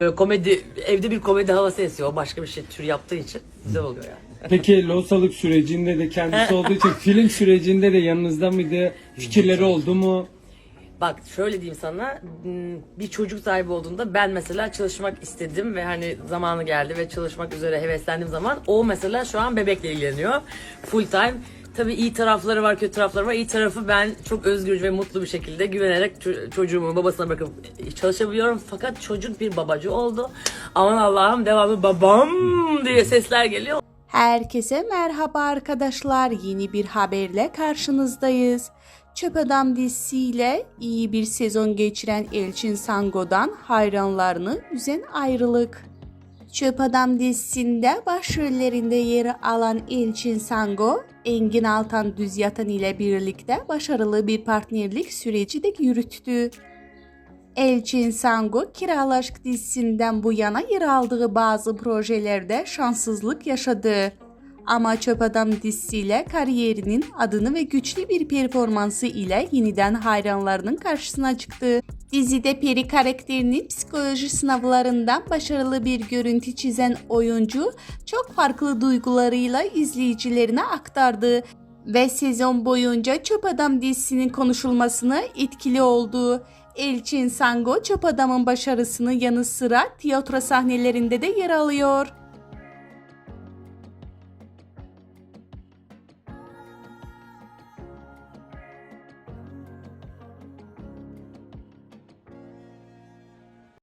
Böyle komedi, evde bir komedi havası esiyor. O başka bir şey tür yaptığı için güzel oluyor yani. Peki losalık sürecinde de kendisi olduğu için film sürecinde de yanınızda mıydı? Fikirleri oldu mu? Bak şöyle diyeyim sana hmm, bir çocuk sahibi olduğunda ben mesela çalışmak istedim ve hani zamanı geldi ve çalışmak üzere heveslendiğim zaman o mesela şu an bebekle ilgileniyor full time. Tabii iyi tarafları var kötü tarafları var. İyi tarafı ben çok özgürce ve mutlu bir şekilde güvenerek ço- çocuğumu babasına bırakıp çalışabiliyorum. Fakat çocuk bir babacı oldu. Aman Allah'ım devamlı babam diye sesler geliyor. Herkese merhaba arkadaşlar. Yeni bir haberle karşınızdayız. Çöp Adam dizisiyle iyi bir sezon geçiren Elçin Sango'dan hayranlarını üzen ayrılık. Çöp Adam dizisinde başrollerinde yer alan Elçin Sango, Engin Altan Düzyatan ile birlikte başarılı bir partnerlik süreci de yürüttü. Elçin Sango Kiral Aşk dizisinden bu yana yer aldığı bazı projelerde şanssızlık yaşadı. Ama Çöp Adam dizisiyle kariyerinin adını ve güçlü bir performansı ile yeniden hayranlarının karşısına çıktı. Dizide Peri karakterinin psikoloji sınavlarından başarılı bir görüntü çizen oyuncu çok farklı duygularıyla izleyicilerine aktardı ve sezon boyunca Çöp Adam dizisinin konuşulmasına etkili oldu. Elçin Sango Çöp Adam'ın başarısının yanı sıra tiyatro sahnelerinde de yer alıyor.